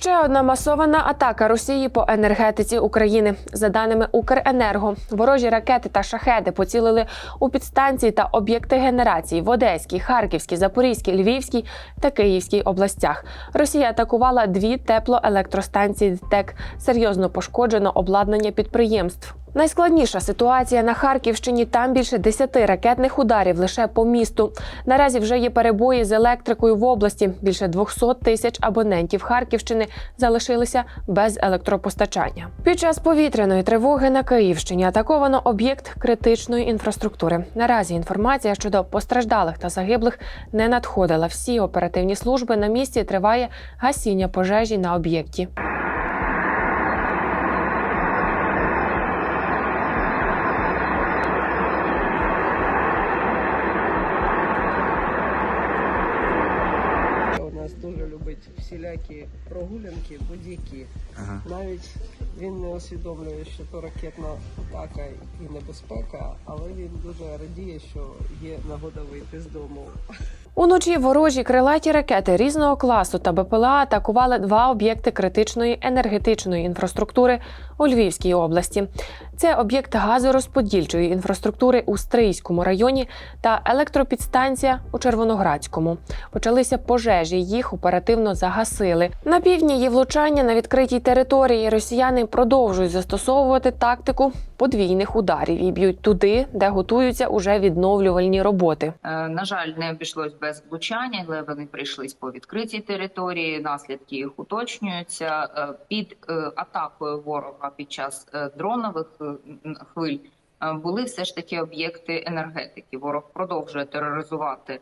Ще одна масована атака Росії по енергетиці України. За даними Укренерго, ворожі ракети та шахеди поцілили у підстанції та об'єкти генерації в Одеській, Харківській, Запорізькій, Львівській та Київській областях. Росія атакувала дві теплоелектростанції ДТЕК. Серйозно пошкоджено обладнання підприємств. Найскладніша ситуація на Харківщині. Там більше 10 ракетних ударів лише по місту. Наразі вже є перебої з електрикою в області. Більше 200 тисяч абонентів Харківщини залишилися без електропостачання. Під час повітряної тривоги на Київщині атаковано об'єкт критичної інфраструктури. Наразі інформація щодо постраждалих та загиблих не надходила. Всі оперативні служби на місці триває гасіння пожежі на об'єкті. У нас дуже любить всілякі прогулянки, будь-які. Ага. Навіть він не усвідомлює, що то ракетна атака і небезпека, але він дуже радіє, що є нагода вийти з дому. Уночі ворожі крилаті ракети різного класу та БПЛА атакували два об'єкти критичної енергетичної інфраструктури у Львівській області. Це об'єкт газорозподільчої інфраструктури у Стрийському районі та електропідстанція у Червоноградському. Почалися пожежі, їх оперативно загасили. На півдні є влучання на відкритій території. Росіяни продовжують застосовувати тактику подвійних ударів і б'ють туди, де готуються уже відновлювальні роботи. Е, На жаль, не обійшлось без влучання, але вони прийшлись по відкритій території. Наслідки їх уточнюються Е, під е, атакою ворога під час е, дронових хвиль. Були все ж таки об'єкти енергетики. Ворог продовжує тероризувати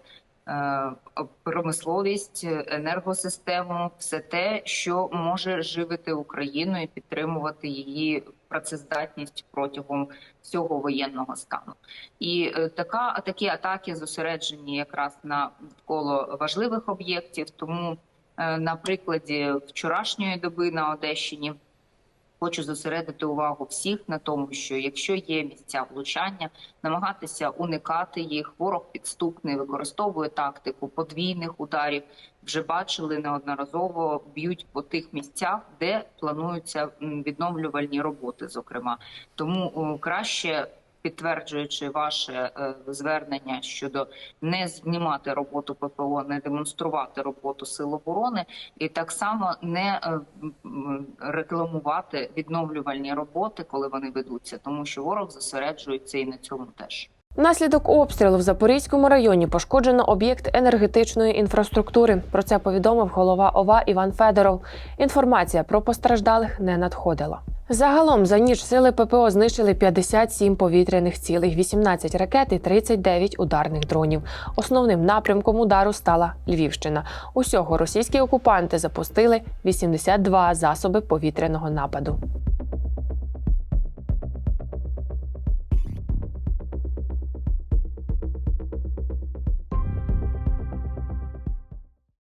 промисловість, енергосистему, все те, що може живити Україну і підтримувати її працездатність протягом всього воєнного стану. І е, така такі атаки зосереджені якраз на коло важливих об'єктів. Тому е, на прикладі вчорашньої доби на Одещині хочу зосередити увагу всіх на тому, що якщо є місця влучання, намагатися уникати їх. Ворог підступний використовує тактику подвійних ударів. Вже бачили неодноразово б'ють по тих місцях, де плануються відновлювальні роботи. Зокрема, тому краще. Підтверджуючи ваше е, звернення щодо не знімати роботу ППО, не демонструвати роботу сил оборони, і так само не е, рекламувати відновлювальні роботи, коли вони ведуться, тому що ворог зосереджується і на цьому теж. Внаслідок обстрілу в Запорізькому районі пошкоджено об'єкт енергетичної інфраструктури. Про це повідомив голова ОВА Іван Федоров. Інформація про постраждалих не надходила. Загалом за ніч сили ППО знищили 57 повітряних цілей, 18 ракет і 39 ударних дронів. Основним напрямком удару стала Львівщина. Усього російські окупанти запустили 82 засоби повітряного нападу.